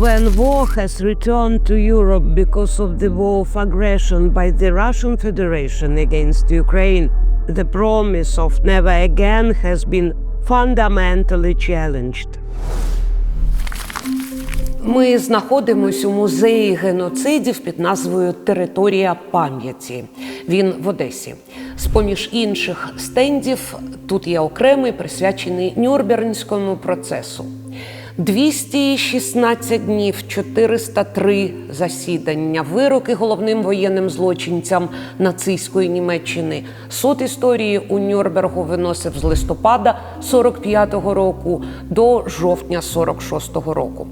When war has returned to Europe because of the war of aggression by the Russian Federation against Ukraine, the promise of never again has been fundamentally challenged. Ми знаходимося у музеї геноцидів під назвою Територія пам'яті. Він в Одесі. З поміж інших стендів тут є окремий присвячений Нюрнбернському процесу. 216 днів, 403 засідання, вироки головним воєнним злочинцям нацистської Німеччини. Суд історії у Нюрнбергу виносив з листопада 45-го року до жовтня 46-го року.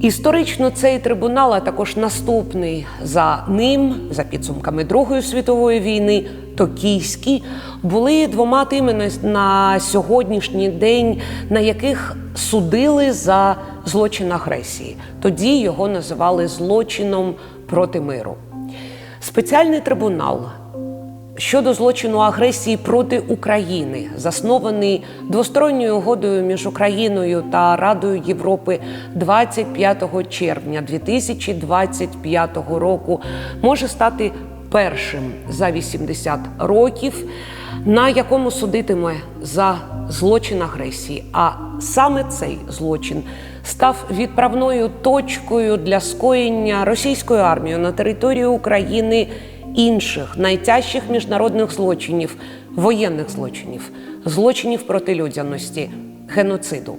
Історично цей трибунал, а також наступний за ним, за підсумками Другої світової війни, Токійський, були двома тими на сьогоднішній день, на яких судили за злочин агресії. Тоді його називали злочином проти миру. Спеціальний трибунал щодо злочину агресії проти України, заснований двосторонньою угодою між Україною та Радою Європи 25 червня 2025 року, може стати першим за 80 років, на якому судитиме за злочин агресії. А саме цей злочин став відправною точкою для скоєння російською армією на території України інших найтяжчих міжнародних злочинів, воєнних злочинів, злочинів проти людяності, геноциду.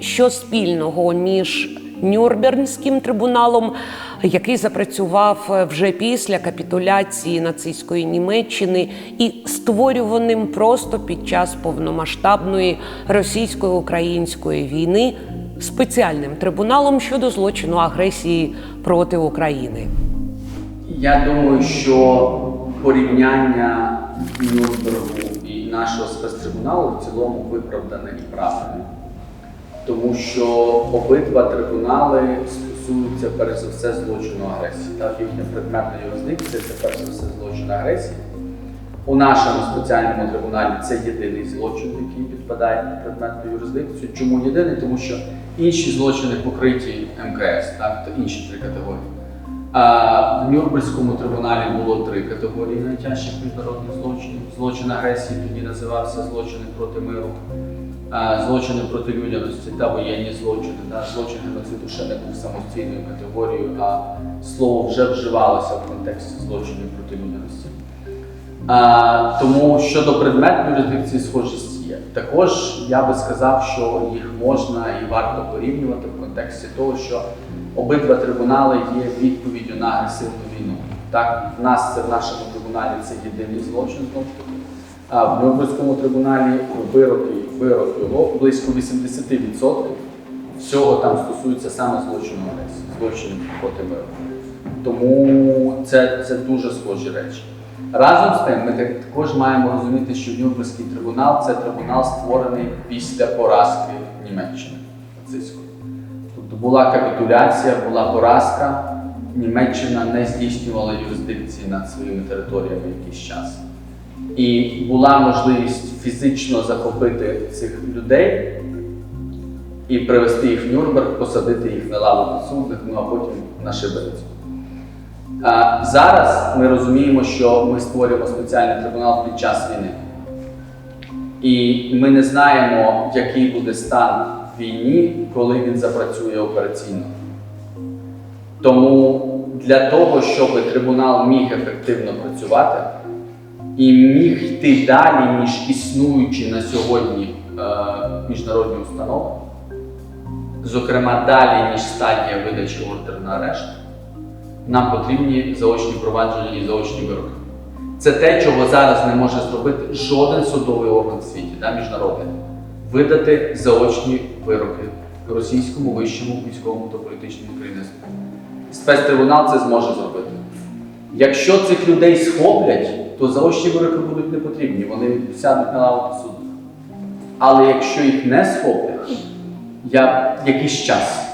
Що спільного між Нюрнбернським трибуналом, який запрацював вже після капітуляції нацистської Німеччини, і створюваним просто під час повномасштабної російсько-української війни спеціальним трибуналом щодо злочину агресії проти України. Я думаю, що порівняння Нюрнбергу і нашого спецтрибуналу в цілому виправдане і правильне. Тому що обидва трибунали стосуються перш за все злочину агресії. Так, їхня предметна юрисдикція це перш за все злочин агресії. У нашому спеціальному трибуналі це єдиний злочин, який підпадає під предметну юрисдикцію. Чому єдиний? Тому що інші злочини покриті МКС, так, то інші три категорії. В Нюрнберзькому трибуналі було три категорії найтяжчих міжнародних злочинів. Злочин агресії тоді називався злочини проти миру, злочини проти людяності та воєнні злочини. Злочин геноциду ще не був самостійною категорією, а слово вже вживалося в контексті злочинів проти людяності. Тому щодо предметної юрисдикції схожість є. Також я би сказав, що їх можна і варто порівнювати в контексті того, що обидва трибунали є відповіддю на агресивну війну. Так, в нас це в нашому трибуналі це єдиний злочин знову ж таки. А в Нюрнберзькому трибуналі вироки, вирок його близько 80% всього там стосується саме злочину агресії, злочинів проти миру. Тому це, це дуже схожі речі. Разом з тим, ми також маємо розуміти, що Нюрнберзький трибунал це трибунал створений після поразки Німеччини нацистської. Була капітуляція, була поразка. Німеччина не здійснювала юрисдикції над своїми територіями якийсь час. І була можливість фізично захопити цих людей і привезти їх в Нюрнберг, посадити їх на лаву підсудних, ну а потім на шибеницю. А зараз ми розуміємо, що ми створюємо спеціальний трибунал під час війни. І ми не знаємо, який буде стан війні, коли він запрацює операційно. Тому для того, щоб трибунал міг ефективно працювати і міг йти далі, ніж існуючі на сьогодні е, міжнародні установи, зокрема далі, ніж стадія видачі ордеру на арешт, нам потрібні заочні провадження і заочні вироки. Це те, чого зараз не може зробити жоден судовий орган в світі, да, міжнародний. Видати заочні вироки російському вищому військовому та політичному керівництву. Спецтрибунал це зможе зробити. Якщо цих людей схоплять, то заочні вироки будуть не потрібні, вони сядуть на лаву суду. Але якщо їх не схоплять, я якийсь час.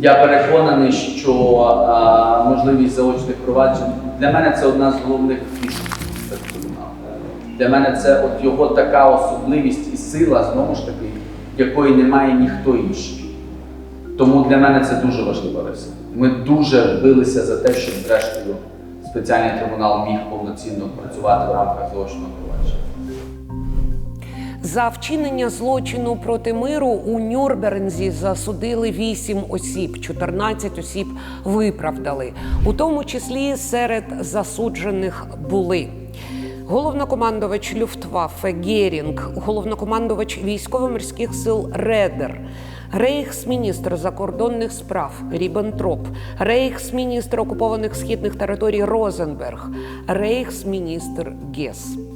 Я переконаний, що а, можливість заочних проваджень для мене це одна з головних фішок для мене це от його така особливість і сила, знову ж таки, якої немає ніхто інший. Тому для мене це дуже важлива риса. Ми дуже билися за те, щоб зрештою спеціальний трибунал міг повноцінно працювати в рамках злочинного провадження. За вчинення злочину проти миру у Нюрнберзі засудили 8 осіб, 14 осіб виправдали. У тому числі серед засуджених були. Головнокомандувач Люфтваффе Герінг, головнокомандувач військово-морських сил Редер, рейхсміністр закордонних справ Рібентроп, рейхсміністр окупованих східних територій Розенберг, рейхсміністр Гес.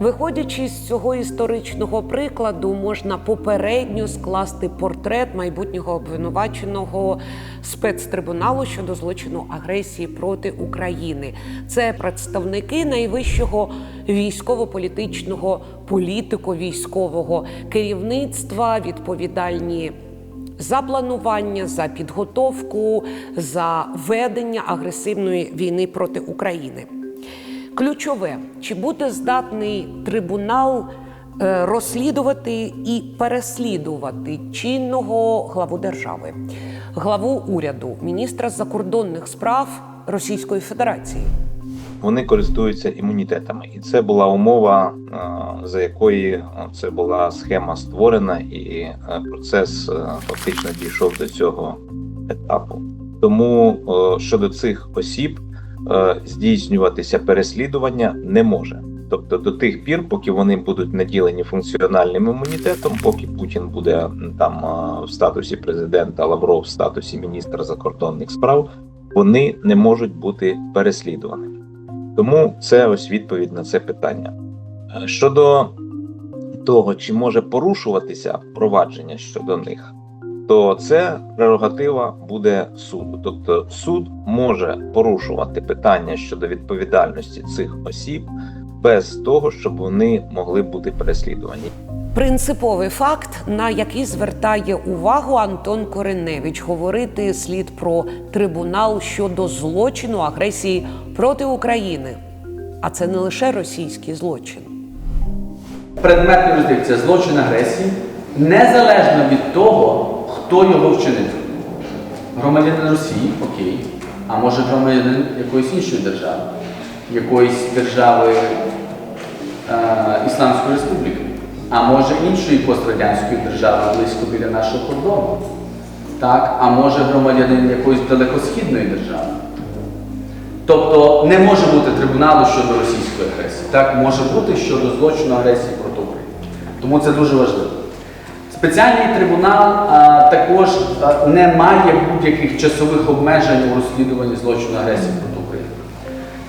Виходячи з цього історичного прикладу, можна попередньо скласти портрет майбутнього обвинуваченого спецтрибуналу щодо злочину агресії проти України. Це представники найвищого військово-політичного політико-військового керівництва, відповідальні за планування, за підготовку, за ведення агресивної війни проти України. Ключове, чи буде здатний трибунал е, розслідувати і переслідувати чинного главу держави, главу уряду, міністра закордонних справ Російської Федерації? Вони користуються імунітетами, і це була умова, е, за якої е, це була схема створена, і процес фактично дійшов до цього етапу. Тому щодо цих осіб здійснюватися переслідування не може. Тобто до тих пір, поки вони будуть наділені функціональним імунітетом, поки Путін буде там е, в статусі президента, Лавров в статусі міністра закордонних справ, вони не можуть бути переслідуваними. Тому це ось відповідь на це питання. Е, Щодо того, чи може порушуватися провадження щодо них, то це прерогатива буде суду. Тобто суд може порушувати питання щодо відповідальності цих осіб без того, щоб вони могли бути переслідувані. Принциповий факт, на який звертає увагу Антон Кореневич, говорити слід про трибунал щодо злочину агресії проти України. А це не лише російський злочин. Предмет юрисдикція злочин агресії незалежно від того, хто його вчинив. Громадянин Росії, окей, а може громадянин якоїсь іншої держави, якоїсь держави е, Ісламської Республіки, а може іншої пострадянської держави близько біля нашого кордону. Так, а може громадянин якоїсь далекосхідної держави. Тобто не може бути трибуналу щодо російської агресії. Так може бути щодо злочину агресії проти України. Тому це дуже важливо. Спеціальний трибунал а, також а, не має будь-яких часових обмежень у розслідуванні злочину агресії проти України.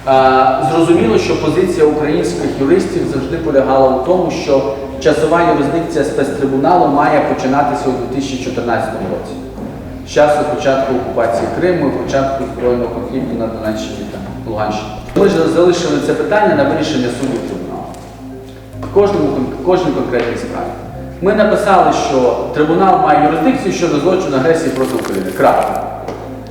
А, зрозуміло, що позиція українських юристів завжди полягала у тому, що часова юрисдикція спецтрибуналу має починатися у 2014 році з часу початку окупації Криму і початку збройного конфлікту на Донеччині та Луганщині. Ми ж залишили це питання на вирішення суддів трибуналу. В кожному кожній конкретній справі. Ми написали, що трибунал має юрисдикцію щодо злочину агресії проти України. Крапка.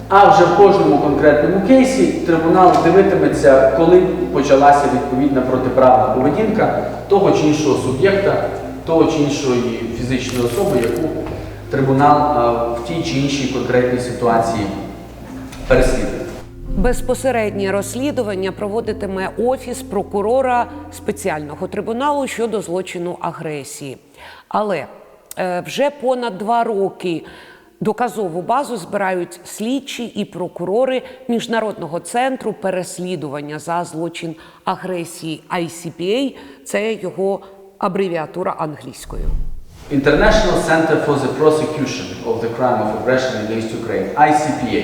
А вже в кожному конкретному кейсі трибунал дивитиметься, коли почалася відповідна протиправна поведінка того чи іншого суб'єкта, того чи іншої фізичної особи, яку трибунал в тій чи іншій конкретній ситуації переслідує. Безпосереднє розслідування проводитиме офіс прокурора спеціального трибуналу щодо злочину агресії. Але е, вже понад два роки доказову базу збирають слідчі і прокурори міжнародного центру переслідування за злочин агресії ICPA. Це його абревіатура англійською. International Center for the Prosecution of the Crime of Aggression Against Ukraine, ICPA.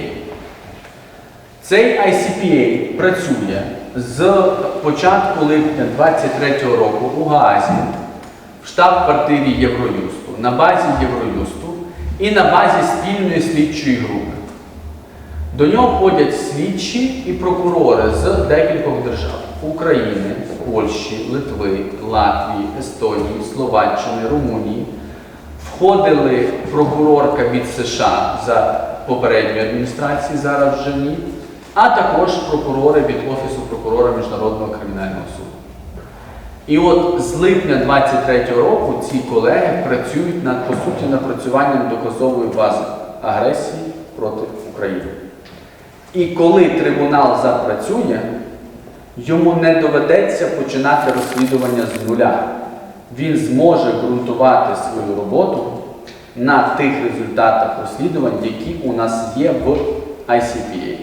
Цей ICPA працює з початку липня 23-го року у Гаазі штаб-квартирі Євроюсту, на базі Євроюсту і на базі спільної слідчої групи. До нього входять слідчі і прокурори з декількох держав України, Польщі, Литви, Латвії, Естонії, Словаччини, Румунії. Входили прокурорка від США за попередньої адміністрації, зараз вже ні, а також прокурори від Офісу прокурора Міжнародного кримінального суду. І от з липня 23-го року ці колеги працюють над по суті напрацюванням доказової бази агресії проти України. І коли трибунал запрацює, йому не доведеться починати розслідування з нуля. Він зможе ґрунтувати свою роботу на тих результатах розслідувань, які у нас є в ICPA.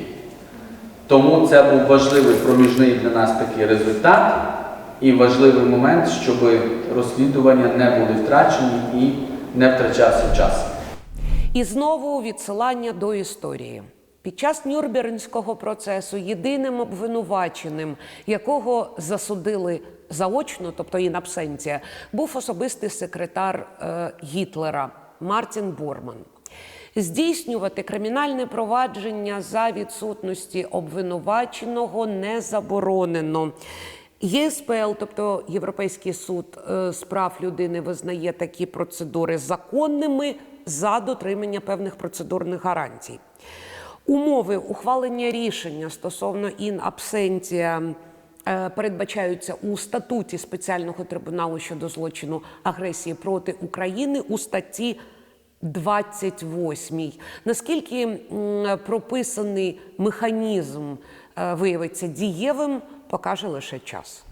Тому це був важливий проміжний для нас такий результат і важливий момент, щоб розслідування не були втрачені і не втрачався час. І знову відсилання до історії. Під час Нюрнбернського процесу єдиним обвинуваченим, якого засудили заочно, тобто in абсенція, був особистий секретар е, Гітлера Мартін Борман. Здійснювати кримінальне провадження за відсутності обвинуваченого не заборонено. ЄСПЛ, тобто Європейський суд е, з прав людини, визнає такі процедури законними за дотримання певних процедурних гарантій. Умови ухвалення рішення стосовно ін абсенція е, передбачаються у статуті спеціального трибуналу щодо злочину агресії проти України у статті 28. Наскільки прописаний механізм виявиться дієвим, покаже лише час.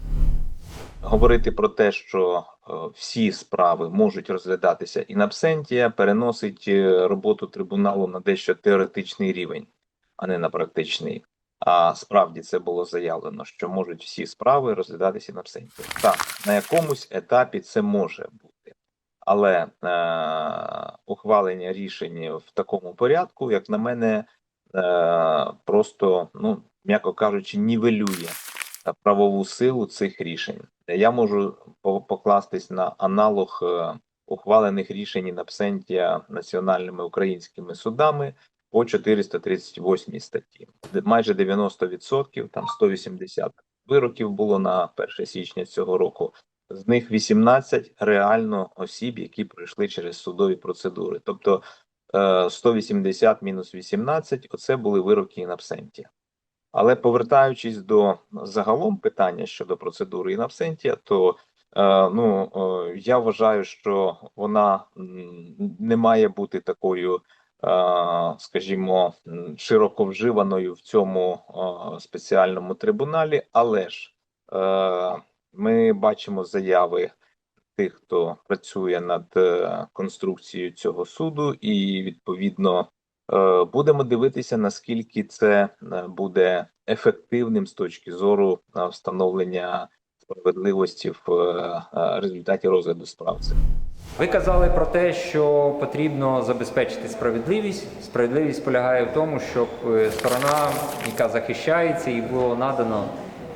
Говорити про те, що е, всі справи можуть розглядатися in absentia, переносить е, роботу трибуналу на дещо теоретичний рівень, а не на практичний. А справді це було заявлено, що можуть всі справи розглядатися in absentia. Так, на якомусь етапі це може бути, але е, ухвалення рішень в такому порядку, як на мене, е, просто, ну м'яко кажучи, нівелює е, правову силу цих рішень. Я можу покластись на аналог е, ухвалених рішень in absentia національними українськими судами по 438 статті. Майже 90%, там 180 вироків було на 1 січня цього року. З них 18 реально осіб, які пройшли через судові процедури. Тобто е, 180 мінус 18 – оце були вироки absentia. Але повертаючись до загалом питання щодо процедури absentia, то е, ну е, я вважаю, що вона не має бути такою, е, скажімо, широко вживаною в цьому е, спеціальному трибуналі. Але ж е, ми бачимо заяви тих, хто працює над е, конструкцією цього суду, і відповідно Будемо дивитися, наскільки це е, буде ефективним з точки зору е, встановлення справедливості в е, е, результаті розгляду справ. Ви казали про те, що потрібно забезпечити справедливість. Справедливість полягає в тому, щоб е, сторона, яка захищається, їй було надано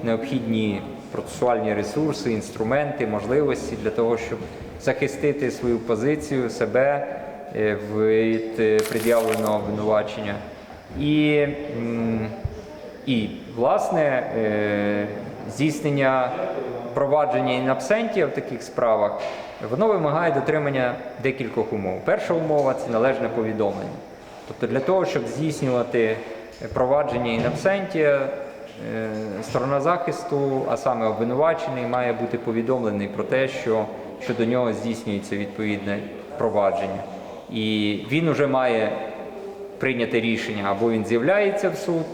необхідні процесуальні ресурси, інструменти, можливості для того, щоб захистити свою позицію, себе е, від е, пред'явленого обвинувачення. І, і власне, е, здійснення провадження absentia в таких справах, воно вимагає дотримання декількох умов. Перша умова це належне повідомлення. Тобто для того, щоб здійснювати провадження е, сторона захисту, а саме обвинувачений, має бути повідомлений про те, що щодо нього здійснюється відповідне провадження. І він уже має прийняти рішення, або він з'являється в суд,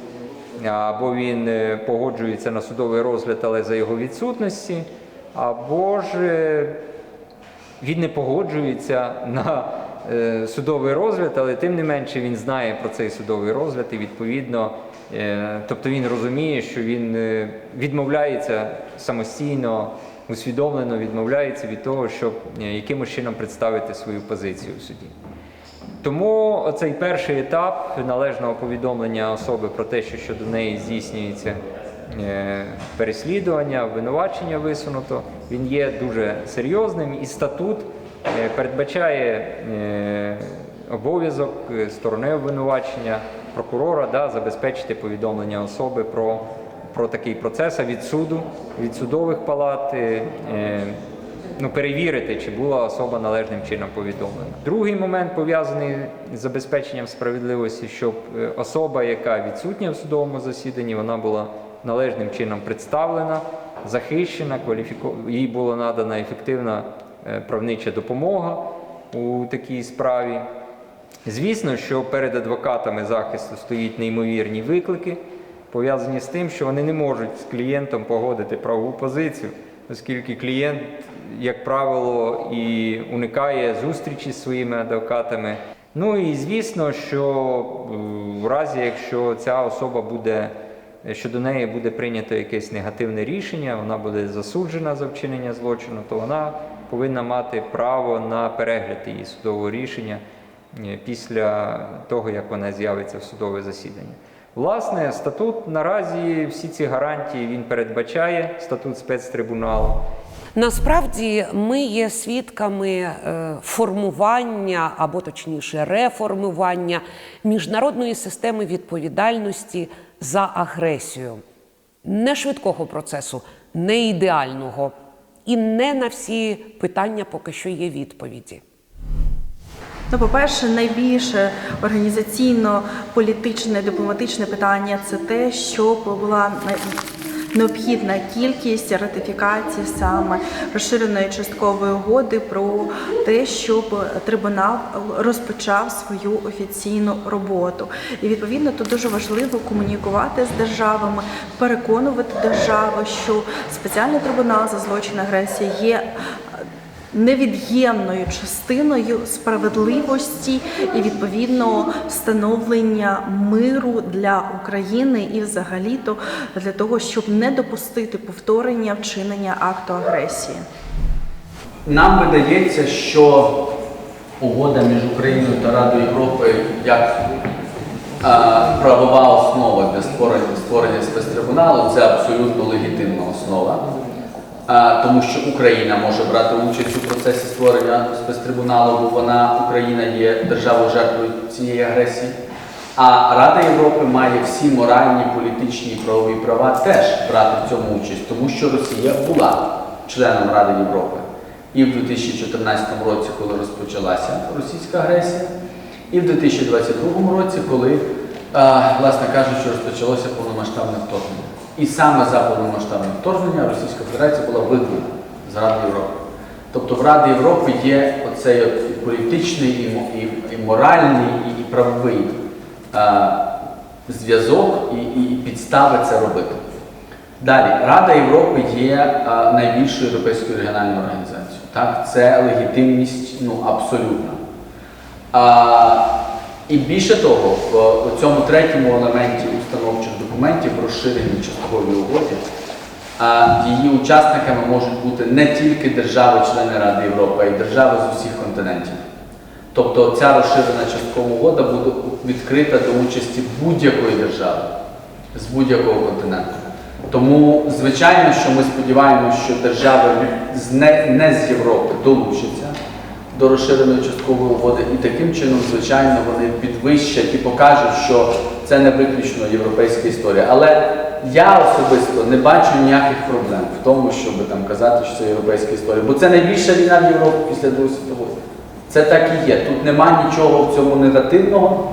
або він е, погоджується на судовий розгляд, але за його відсутності, або ж е, він не погоджується на е, судовий розгляд, але тим не менше він знає про цей судовий розгляд і відповідно, тобто він розуміє, що він відмовляється самостійно, усвідомлено відмовляється від того, щоб е, якимось чином представити свою позицію в суді. Тому цей перший етап належного повідомлення особи про те, що щодо неї здійснюється е, переслідування, обвинувачення висунуто, він є дуже серйозним і статут е, передбачає обов'язок сторони обвинувачення прокурора да, забезпечити повідомлення особи про, про такий процес від суду, від судових палат. е, е, ну, перевірити, чи була особа належним чином повідомлена. Другий момент пов'язаний з забезпеченням справедливості, щоб е, особа, яка відсутня в судовому засіданні, вона була належним чином представлена захищена, кваліфіко... їй була надана ефективна правнича допомога у такій справі. Звісно, що перед адвокатами захисту стоїть неймовірні виклики, пов'язані з тим, що вони не можуть з клієнтом погодити правову позицію, оскільки клієнт, як правило, і уникає зустрічі з своїми адвокатами. Ну і звісно, що е, в разі, якщо ця особа буде, що до неї буде прийнято якесь негативне рішення, вона буде засуджена за вчинення злочину, то вона повинна мати право на перегляд її судового рішення е, після того, як вона з'явиться в судове засідання. Власне, статут наразі всі ці гарантії він передбачає, статут спецтрибуналу. Насправді ми є свідками е, формування або точніше реформування міжнародної системи відповідальності за агресію. Не швидкого процесу, не ідеального. І не на всі питання поки що є відповіді. Ну, по-перше, найбільше організаційно-політичне, дипломатичне питання це те, щоб була необхідна кількість ратифікацій саме розширеної часткової угоди про те, щоб трибунал розпочав свою офіційну роботу. І відповідно тут дуже важливо комунікувати з державами, переконувати держави, що спеціальний трибунал за злочин агресії є невід'ємною частиною справедливості і відповідно встановлення миру для України і взагалі-то для того, щоб не допустити повторення вчинення акту агресії. Нам видається, що угода між Україною та Радою Європи як е, правова основа для створення, створення спецтрибуналу це абсолютно легітимна основа, тому що Україна може брати участь у процесі створення спецтрибуналу, бо вона, Україна є державою жертвою цієї агресії. А Рада Європи має всі моральні, політичні і правові права теж брати в цьому участь, тому що Росія була членом Ради Європи і в 2014 році, коли розпочалася російська агресія, і в 2022 році, коли, власне кажучи, розпочалося повномасштабне вторгнення. І саме за повномасштабне вторгнення Російська Федерація була вигнана з Ради Європи. Тобто в Раді Європи є оцей от і політичний, і, і, і моральний, і, і правовий е, зв'язок і, і підстави це робити. Далі, Рада Європи є е, найбільшою європейською регіональною організацією. Так? Це легітимність ну, абсолютна. А, і більше того, в, в цьому третьому елементі документів в розширеній частковій угоді а, її учасниками можуть бути не тільки держави-члени Ради Європи, а й держави з усіх континентів. Тобто ця розширена часткова угода буде відкрита до участі будь-якої держави з будь-якого континенту. Тому, звичайно, що ми сподіваємося, що держави не з Європи долучаться до розширеної часткової угоди, і таким чином, звичайно, вони підвищать і покажуть, що це не виключно європейська історія. Але я особисто не бачу ніяких проблем в тому, щоб там казати, що це європейська історія. Бо це найбільша війна в Європі після Другої світової. Це так і є. Тут нема нічого в цьому негативного.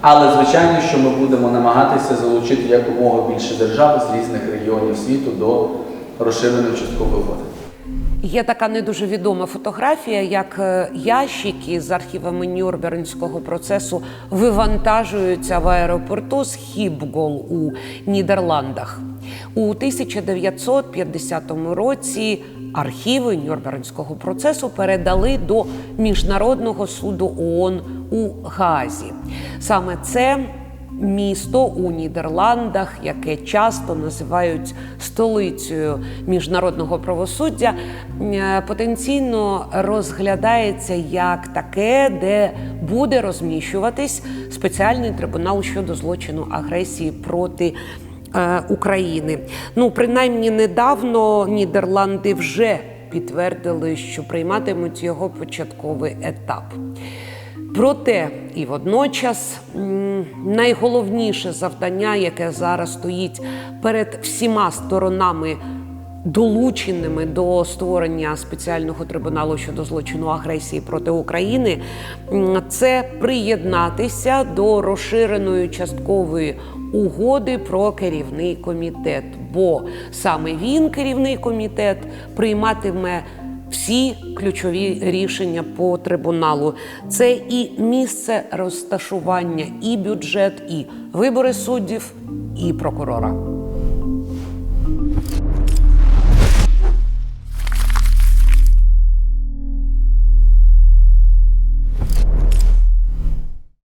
Але звичайно, що ми будемо намагатися залучити якомога більше держав з різних регіонів світу до розширеної часткової угоди. Є така не дуже відома фотографія, як е, ящики з архівами Нюрнбернського процесу вивантажуються в аеропорту з Хібгол у Нідерландах. У 1950 році архіви Нюрнбернського процесу передали до Міжнародного суду ООН у Гаазі. Саме це місто у Нідерландах, яке часто називають столицею міжнародного правосуддя, е, потенційно розглядається як таке, де буде розміщуватись спеціальний трибунал щодо злочину агресії проти. е, України. Ну, принаймні недавно Нідерланди вже підтвердили, що прийматимуть його початковий етап. Проте і водночас найголовніше завдання, яке зараз стоїть перед всіма сторонами долученими до створення спеціального трибуналу щодо злочину агресії проти України, це приєднатися до розширеної часткової угоди про керівний комітет. Бо саме він, керівний комітет, прийматиме всі ключові рішення по трибуналу. Це і місце розташування, і бюджет, і вибори суддів, і прокурора.